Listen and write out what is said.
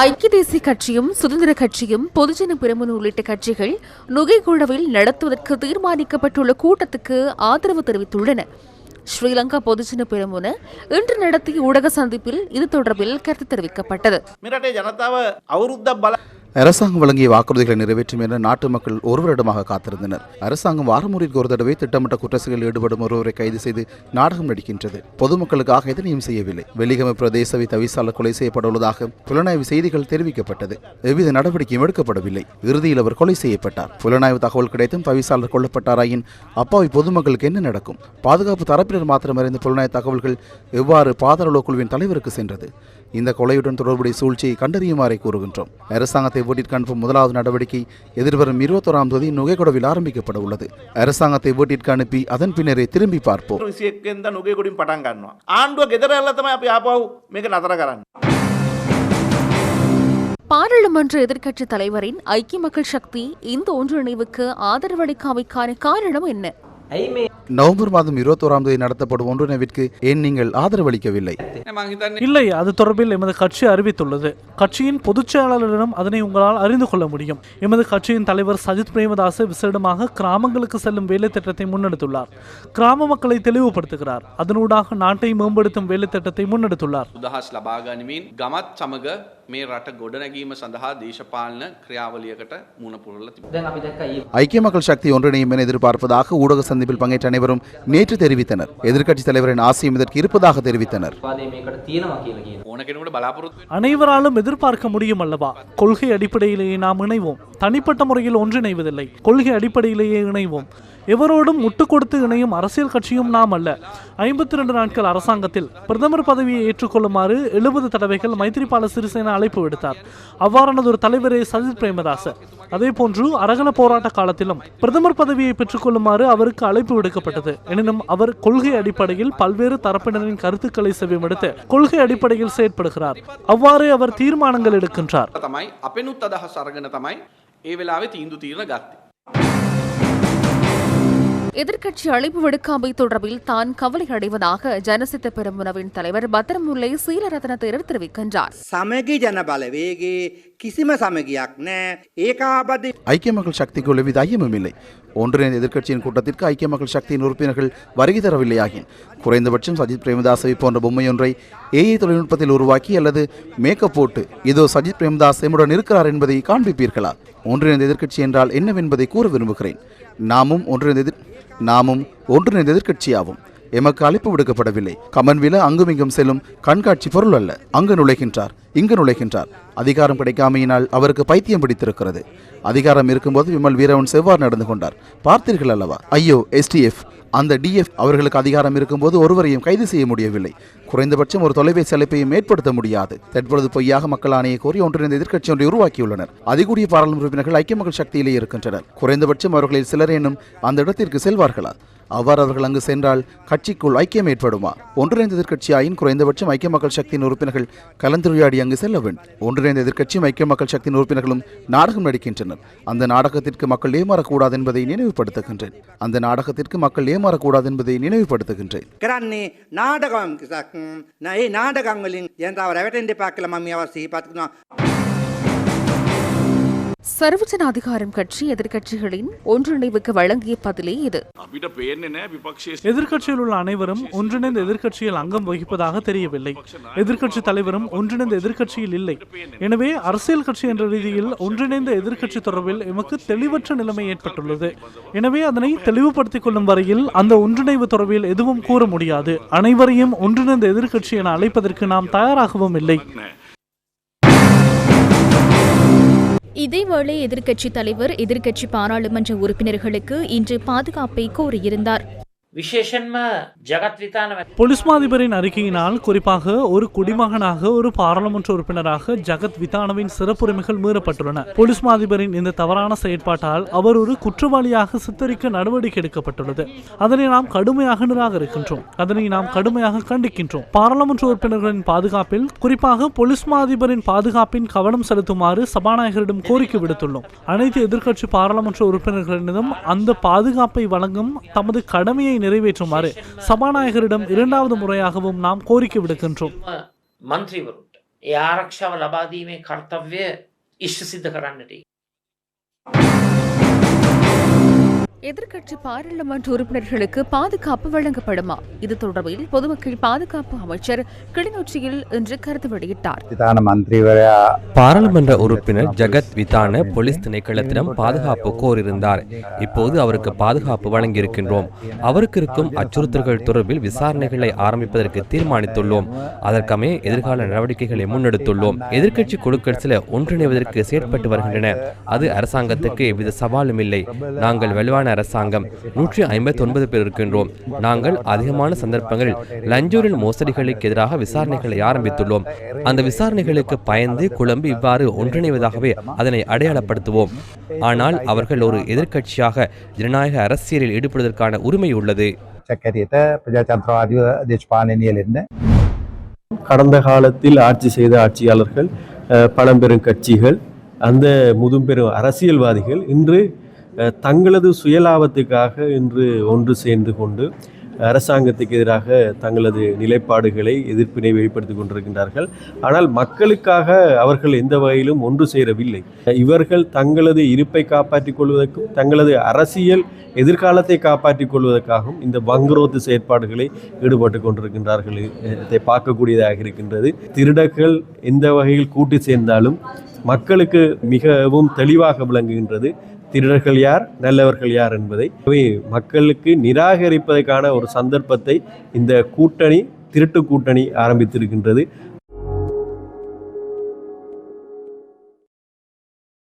ஐக்கிய தேசிய கட்சியும் சுதந்திர கட்சியும் பொதுஜன பிரமுன உள்ளிட்ட கட்சிகள் நுகைகுழவில் நடத்துவதற்கு தீர்மானிக்கப்பட்டுள்ள கூட்டத்துக்கு ஆதரவு தெரிவித்துள்ளன. ஸ்ரீலங்கா பொதுஜன பெரமுன இன்று நடத்திய ஊடக சந்திப்பில் இது தொடர்பில் கருத்து தெரிவிக்கப்பட்டது. அரசாங்கம் வழங்கிய வாக்குறுதிகளை நிறைவேற்றும் என நாட்டு மக்கள் ஒருவரிடமாக காத்திருந்தனர். அரசாங்கம் வாரமுறைக்கு ஒரு தடவை திட்டமிட்ட குற்ற ஈடுபடும் ஒருவரை கைது செய்து நாடகம் நடிக்கின்றது. பொதுமக்களுக்காக எதனையும் செய்யவில்லை. வெலிகம பிரதேசவை தவிசாளர் கொலை செய்யப்பட்டுள்ளதாக புலனாய்வு செய்திகள் தெரிவிக்கப்பட்டது. எவ்வித நடவடிக்கையும் எடுக்கப்படவில்லை. இறுதியில் அவர் கொலை செய்யப்பட்டார். புலனாய்வு தகவல் கிடைத்தும் தவிசாளர் கொல்லப்பட்டாராயின் அப்பாவி பொதுமக்களுக்கு என்ன நடக்கும்? பாதுகாப்பு தரப்பினர் மாத்திரம் அறிந்த புலனாய்வு தகவல்கள் எவ்வாறு பாதாள குழுவின் தலைவருக்கு சென்றது? இந்த கொலையுடன் தொடர்புடைய சூழ்ச்சியை கண்டறியுமாறை கூறுகின்றோம். அரசாங்கத்தை வீட்டிற்கு அனுப்பும் முதலாவது நடவடிக்கை எதிர்வரும் இருபத்தோராம் தேதி நுகைகொடவில் ஆரம்பிக்கப்பட உள்ளது அரசாங்கத்தை வீட்டிற்கு அனுப்பி அதன் பின்னரே திரும்பி பார்ப்போம் විසියෙක්ෙන්ද නොගේකුඩින් පටන් ගන්නවා. ආණ්ඩුව ගෙදර ඇල්ල තමයි අපි ආපව් මේක නතර කරන්න. பாராளுமன்ற எதிர்க்கட்சித் தலைவரின் ஐக்கிய மக்கள் சக்தி இந்த ஒன்றிணைவுக்கு ஆதரவளிக்காமைக்கான காரணம் என்ன ඇයි මේ நவம்பர் மாதம் இருபத்தோராம் தேதி நடத்தப்படும் ஒன்றிணைவிற்கு ஏன் நீங்கள் ஆதரவளிக்கவில்லை? இல்லை அது தொடர்பில் எமது கட்சி அறிவித்துள்ளது. கட்சியின் பொதுச் செயலாளரிடம் அதனை உங்களால் அறிந்து கொள்ள முடியும். எமது கட்சியின் தலைவர் சஜித் பிரேமதாச விசேடமாக கிராமங்களுக்கு செல்லும் வேலை திட்டத்தை முன்னெடுத்துள்ளார். கிராம மக்களை தெளிவுபடுத்துகிறார். அதனூடாக நாட்டை மேம்படுத்தும் வேலை திட்டத்தை முன்னெடுத்துள்ளார். උදහස් ලබාගනිමින් ගමත් සමග මේ රට ගොඩනැගීම සඳහා දේශපාලන ක්‍රියාවලියකට මුණපුරල තිබ. දැන් අපි දැක්ක ඊ ஐக்கிய மக்கள் சக்தி ஒன்றிணையும் என எதிர்பார்ப்பதாக ஊடக சந்திப்பில் பங்கேற்ற அனைவரும் நேற்று தெரிவித்தனர் எதிர்க்கட்சித் தலைவரின் ஆசையும் இதற்கு இருப்பதாக தெரிவித்தனர் වාදය මේකට තියෙනවා කියලා කියන. ඕන කෙනෙකුට බලාපොරොත්තු වෙන්න. அனைவராலும் எதிர்பார்க்க முடியும் அல்லவா கொள்கை அடிப்படையிலேயே நாம் இணைவோம் தனிப்பட்ட முறையில் ஒன்றிணைவதில்லை கொள்கை அடிப்படையிலேயே இணைவோம் எவரோடும் முட்டு கொடுத்து இணையும் அரசியல் கட்சியும் நாம் அல்ல ஐம்பத்தி ரெண்டு நாட்கள் அரசாங்கத்தில் பிரதமர் பதவியை ஏற்றுக்கொள்ளுமாறு எழுபது தடவைகள் மைத்திரிபால சிறிசேன அழைப்பு விடுத்தார் அவ்வாறானது ஒரு தலைவரே சஜித் பிரேமதாச அதே போன்று அரகல போராட்ட காலத்திலும் பிரதமர் பதவியை பெற்றுக்கொள்ளுமாறு அவருக்கு அழைப்பு விடுக்கப்பட்டது எனினும் அவர் கொள்கை அடிப்படையில் பல்வேறு தரப்பினரின் கருத்துக்களை செவிமடுத்து கொள்கை அடிப்படையில் செயற்படுகிறார் அவ்வாறே அவர் தீர்மானங்கள் எடுக்கின்றார் තමයි අපෙනුත් අදහස් අරගෙන තමයි ඒ වෙලාවෙ තීන්දු තීරණ ගත්තේ. எதிர்க்கட்சி அழைப்பு விடுக்காமை தொடர்பில் தான் கவலை அடைவதாக ஜனசித்த பெருமுனவின் தலைவர் பத்ரமுல்லை சீலரத்ன தேரர் தெரிவிக்கின்றார். சமகி ஜனபலவேகே கிசிம சமகியாக் ஏகாபதி ஐக்கிய மக்கள் சக்திக்கு விளைவித ஐயமும் இல்லை. ஒன்றிணைந்த எதிர்க்கட்சியின் கூட்டத்திற்கு ஐக்கிய மக்கள் சக்தியின் உறுப்பினர்கள் வருகை தரவில்லையாகின். குறைந்தபட்சம் சஜித் பிரேமதாசவை போன்ற பொம்மையொன்றை ஏஐ தொழில்நுட்பத்தில் உருவாக்கி அல்லது மேக்கப் போட்டு இதோ சஜித் பிரேமதாஸ் எம்முடன் இருக்கிறார் என்பதை காண்பிப்பீர்களா? ஒன்றிணைந்த எதிர்க்கட்சி என்றால் என்னவென்பதை கூற விரும்புகிறேன். நாமும் ஒன்றிணைந்த நாமும் ஒன்றிணைந்த எதிர்க்கட்சியாகும் எமக்கு அழைப்பு விடுக்கப்படவில்லை. கமன்வில அங்குமிங்கும் செல்லும் கண்காட்சி பொருள் அல்ல. அங்கு நுழைகின்றார் இங்கு நுழைகின்றார். அதிகாரம் கிடைக்காமையினால் அவருக்கு பைத்தியம் பிடித்திருக்கிறது. அதிகாரம் இருக்கும்போது விமல் வீரவன் செவ்வாறு நடந்து கொண்டார். பார்த்தீர்கள் அல்லவா? ஐயோ எஸ்டிஎஃப் அந்த டிஎஃப் அவர்களுக்கு அதிகாரம் இருக்கும்போது ஒருவரையும் கைது செய்ய முடியவில்லை. குறைந்தபட்சம் ஒரு தொலைபேசி அழைப்பையும் ஏற்படுத்த முடியாது. தற்பொழுது பொய்யாக மக்கள் ஆணையை கோரி ஒன்றிணைந்த எதிர்க்கட்சி ஒன்றை உருவாக்கியுள்ளனர். அதிகூடிய பாராளுமன்ற உறுப்பினர்கள் ஐக்கிய மக்கள் சக்தியிலே இருக்கின்றனர். குறைந்தபட்சம் அவர்களில் சிலரேனும் அந்த இடத்திற்கு செல்வார்களா? அவ்வாறு அவர்கள் அங்கு சென்றால் கட்சிக்குள் ஐக்கியம் ஏற்படுமா? ஒன்றிணைந்த எதிர்க்கட்சி ஆயின் குறைந்தபட்சம் ஐக்கிய மக்கள் சக்தியின் உறுப்பினர்கள் கலந்துரையாடி அங்கு செல்ல வேண்டும். ஒன்றிணைந்த எதிர்க்கட்சியும் ஐக்கிய மக்கள் சக்தியின் உறுப்பினர்களும் நாடகம் நடிக்கின்றனர். அந்த நாடகத்திற்கு மக்கள் ஏமாறக்கூடாது என்பதை நினைவுபடுத்துகின்றேன். அந்த நாடகத்திற்கு மக்கள் ஏமாறக்கூடாது என்பதை நினைவுபடுத்துகின்றேன். நாடகம் நாடகங்களின் என்ற அவர் எவட்டை பார்க்கல மம்மி அவர் சிகி பார்த்துக்கணும். අව සිහිපත්කනවා சர்வஜன அதிகாரம் கட்சி எதிர்க்கட்சிகளின் ஒன்றிணைவுக்கு வழங்கிய பதிலே இது අපිට පේන්නේ නෑ විපක්ෂයේ எதிர்க்கட்சியில் உள்ள அனைவரும் ஒன்றிணைந்த எதிர்க்கட்சியில் அங்கம் வகிப்பதாக தெரியவில்லை எதிர்க்கட்சி தலைவரும் ஒன்றிணைந்த எதிர்க்கட்சியில் இல்லை எனவே அரசியல் கட்சி என்ற ரீதியில் ஒன்றிணைந்த எதிர்க்கட்சி தொடர்பில் எமக்கு தெளிவற்ற நிலைமை ஏற்பட்டுள்ளது எனவே அதனை தெளிவுபடுத்திக் கொள்ளும் வரையில் அந்த ஒன்றிணைவு தொடர்பில் எதுவும் கூற முடியாது அனைவரையும் ஒன்றிணைந்த எதிர்க்கட்சி என அழைப்பதற்கு நாம் தயாராகவும் இல்லை இதேவேளை எதிர்க்கட்சித் தலைவர் எதிர்க்கட்சி பாராளுமன்ற உறுப்பினர்களுக்கு இன்று பாதுகாப்பை கோரியிருந்தார். விசேஷன்ம ஜகத்விதான அறிக்கையினால் குறிப்பாக ஒரு குடிமகனாக ஒரு பாராளுமன்ற உறுப்பினராக ஜகத் விதானவின் சிறப்புரிமைகள் மீறப்பட்டுள்ளன. பொலிஸ் மாதிபரின் இந்த தவறான செயற்பாட்டால் அவர் ஒரு குற்றவாளியாக சித்தரிக்க நடவடிக்கை எடுக்கப்பட்டுள்ளது. அதனை நாம் கடுமையாக நிராகரிக்கின்றோம். அதனை நாம் கடுமையாக கண்டிக்கின்றோம். பாராளுமன்ற உறுப்பினர்களின் பாதுகாப்பில் குறிப்பாக பொலிஸ் மாதிபரின் பாதுகாப்பின் கவனம் செலுத்துமாறு சபாநாயகரிடம் கோரிக்கை விடுத்துள்ளோம். அனைத்து எதிர்க்கட்சி பாராளுமன்ற உறுப்பினர்களிடம் அந்த பாதுகாப்பை வழங்கும் தமது கடமையை நிறைவேற்றுமாறு சபாநாயகரிடம் இரண்டாவது முறையாகவும் நாம் கோரிக்கை விடுக்கின்றோம். மந்திரி யாரக்ஷாவல் அபாதியுமே கர்த்தவ்ய இஷ்ட சித்த கராண்டி எதிர்கட்சி பாராளுமன்ற உறுப்பினர்களுக்கு பாதுகாப்பு வழங்கப்படுமா? இது தொடர்பில் பொதுமக்கள் பாதுகாப்பு அமைச்சர் கிளிநொச்சியில் இன்று கருத்து வெளியிட்டார். பாராளுமன்ற உறுப்பினர் ஜகத் விதான போலீஸ் திணைக்களத்திடம் பாதுகாப்பு கோரியிருந்தார். இப்போது அவருக்கு பாதுகாப்பு வழங்கியிருக்கின்றோம். அவருக்கு இருக்கும் அச்சுறுத்தல்கள் தொடர்பில் விசாரணைகளை ஆரம்பிப்பதற்கு தீர்மானித்துள்ளோம். அதற்கமே எதிர்கால நடவடிக்கைகளை முன்னெடுத்துள்ளோம். எதிர்கட்சி குழுக்கள் சில ஒன்றிணைவதற்கு செயற்பட்டு வருகின்றன. அது அரசாங்கத்துக்கு எவ்வித சவாலும் இல்லை. நாங்கள் வலுவான பொறுப்பான அரசாங்கம். நூற்றி ஐம்பத்தி ஒன்பது பேர் இருக்கின்றோம். நாங்கள் அதிகமான சந்தர்ப்பங்களில் லஞ்சூரின் மோசடிகளுக்கு எதிராக விசாரணைகளை ஆரம்பித்துள்ளோம். அந்த விசாரணைகளுக்கு பயந்து குழம்பு இவ்வாறு ஒன்றிணைவதாகவே அதனை அடையாளப்படுத்துவோம். ஆனால் அவர்கள் ஒரு எதிர்க்கட்சியாக ஜனநாயக அரசியலில் ஈடுபடுவதற்கான உரிமை உள்ளது. கடந்த காலத்தில் ஆட்சி செய்த ஆட்சியாளர்கள் பழம்பெரும் கட்சிகள் அந்த முதும்பெரும் அரசியல்வாதிகள் இன்று தங்களது சுயலாபத்துக்காக இன்று ஒன்று சேர்ந்து கொண்டு அரசாங்கத்துக்கு எதிராக தங்களது நிலைப்பாடுகளை எதிர்ப்பினை வெளிப்படுத்திக் கொண்டிருக்கின்றார்கள். ஆனால் மக்களுக்காக அவர்கள் எந்த வகையிலும் ஒன்று சேரவில்லை. இவர்கள் தங்களது இருப்பை காப்பாற்றிக் கொள்வதற்கும் தங்களது அரசியல் எதிர்காலத்தை காப்பாற்றிக் கொள்வதற்காகவும் இந்த வங்குரோத்து செயற்பாடுகளை ஈடுபட்டு கொண்டிருக்கின்றார்கள். இதை பார்க்கக்கூடியதாக இருக்கின்றது. திருடர்கள் எந்த வகையில் கூட்டு சேர்ந்தாலும் மக்களுக்கு மிகவும் தெளிவாக விளங்குகின்றது. திருடர்கள் யார் நல்லவர்கள் யார் என்பதை. மக்களுக்கு நிராகரிப்பதற்கான ஒரு சந்தர்ப்பத்தை இந்த கூட்டணி திருட்டு கூட்டணி ஆரம்பித்திருக்கின்றது.